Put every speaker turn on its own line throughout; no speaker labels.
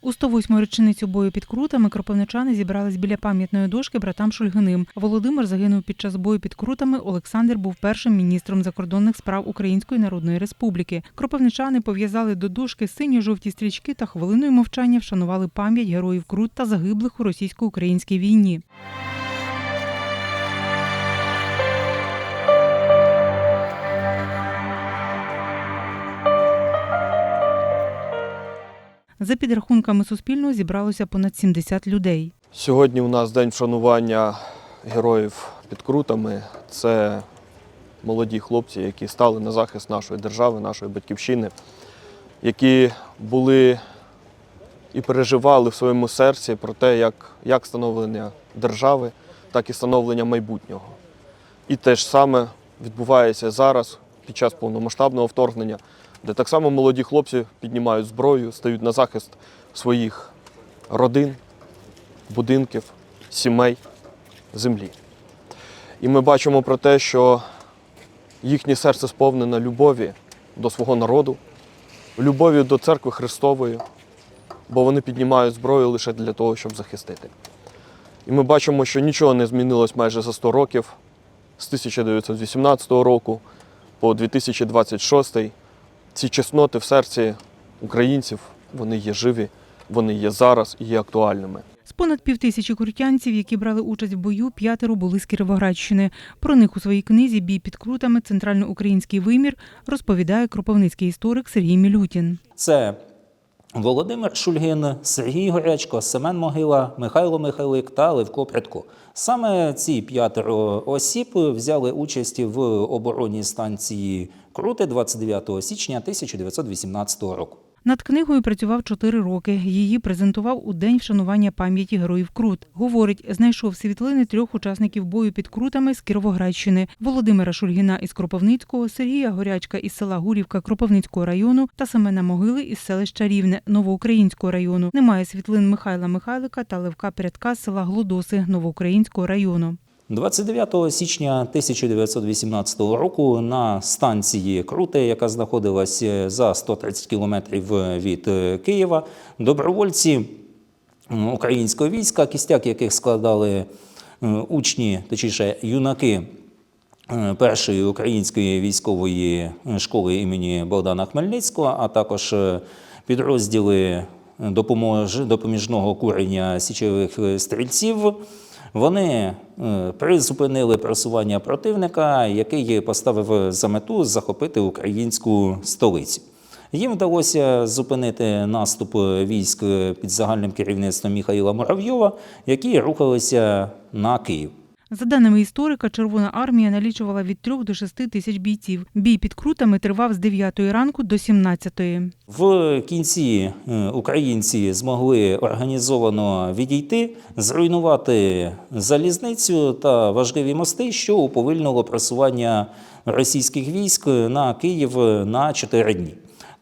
У 108-му річницю бою під крутами кропивничани зібрались біля пам'ятної дошки братам Шульгиним. Володимир загинув під час бою під крутами. Олександр був першим міністром закордонних справ Української Народної Республіки. Кропивничани пов'язали до дошки синьо-жовті стрічки та хвилиною мовчання вшанували пам'ять героїв Крут та загиблих у російсько-українській війні. За підрахунками Суспільного зібралося понад 70 людей.
Сьогодні у нас день вшанування героїв під крутами. Це молоді хлопці, які стали на захист нашої держави, нашої батьківщини, які були і переживали в своєму серці про те, як, як становлення держави, так і становлення майбутнього. І те ж саме відбувається зараз під час повномасштабного вторгнення, де так само молоді хлопці піднімають зброю, стають на захист своїх родин, будинків, сімей, землі. І ми бачимо про те, що їхнє серце сповнене любові до свого народу, любові до церкви Христової, бо вони піднімають зброю лише для того, щоб захистити. І ми бачимо, що нічого не змінилось майже за 100 років з 1918 року по 2026. Ці чесноти в серці українців вони є живі, вони є зараз і є актуальними.
З понад півтисячі крутянців, які брали участь в бою, п'ятеро були з Кіровоградщини. Про них у своїй книзі Бій під крутами Центральноукраїнський вимір розповідає кропивницький історик Сергій Мілютін.
Це Володимир Шульгин, Сергій Горячко, Семен Могила, Михайло Михайлик та Левко Прядко. Саме ці п'ятеро осіб взяли участь в обороні станції Крути 29 січня 1918 року.
Над книгою працював чотири роки. Її презентував у день вшанування пам'яті героїв Крут. Говорить, знайшов світлини трьох учасників бою під крутами з Кіровоградщини: Володимира Шульгіна із Кропивницького, Сергія Горячка із села Гурівка Кропивницького району та Семена Могили із селища Рівне Новоукраїнського району. Немає світлин Михайла Михайлика та Левка Пірятка з села Глодоси Новоукраїнського району.
29 січня 1918 року на станції Круте, яка знаходилася за 130 кілометрів від е, Києва, добровольці українського війська, кістяк яких складали е, учні, точніше юнаки е, першої української військової школи імені Богдана Хмельницького, а також е, підрозділи допоміжного курення січових е, стрільців. Вони е, призупинили просування противника, який поставив за мету захопити українську столицю. Їм вдалося зупинити наступ військ під загальним керівництвом Михайла Муравйова, які рухалися на Київ.
За даними історика, Червона армія налічувала від 3 до 6 тисяч бійців. Бій під крутами тривав з 9 ранку до 17.
В кінці е, українці змогли організовано відійти, зруйнувати залізницю та важливі мости, що уповільнило просування російських військ на Київ на 4 дні.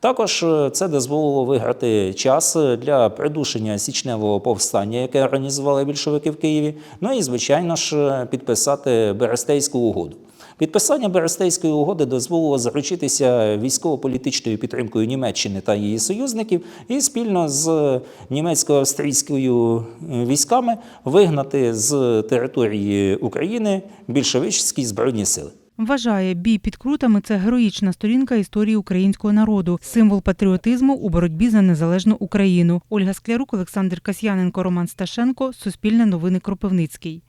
Також е, це дозволило виграти час для придушення січневого повстання, яке організували більшовики в Києві. Ну і, звичайно ж, підписати Берестейську угоду. Підписання Берестейської угоди дозволило заручитися військово-політичною підтримкою Німеччини та її союзників і спільно з німецько-австрійською е, військами вигнати з території України більшовицькі збройні сили.
Вважає, бій під крутами це героїчна сторінка історії українського народу, символ патріотизму у боротьбі за незалежну Україну. Ольга Склярук, Олександр Касьяненко, Роман Сташенко. Суспільне новини Кропивницький.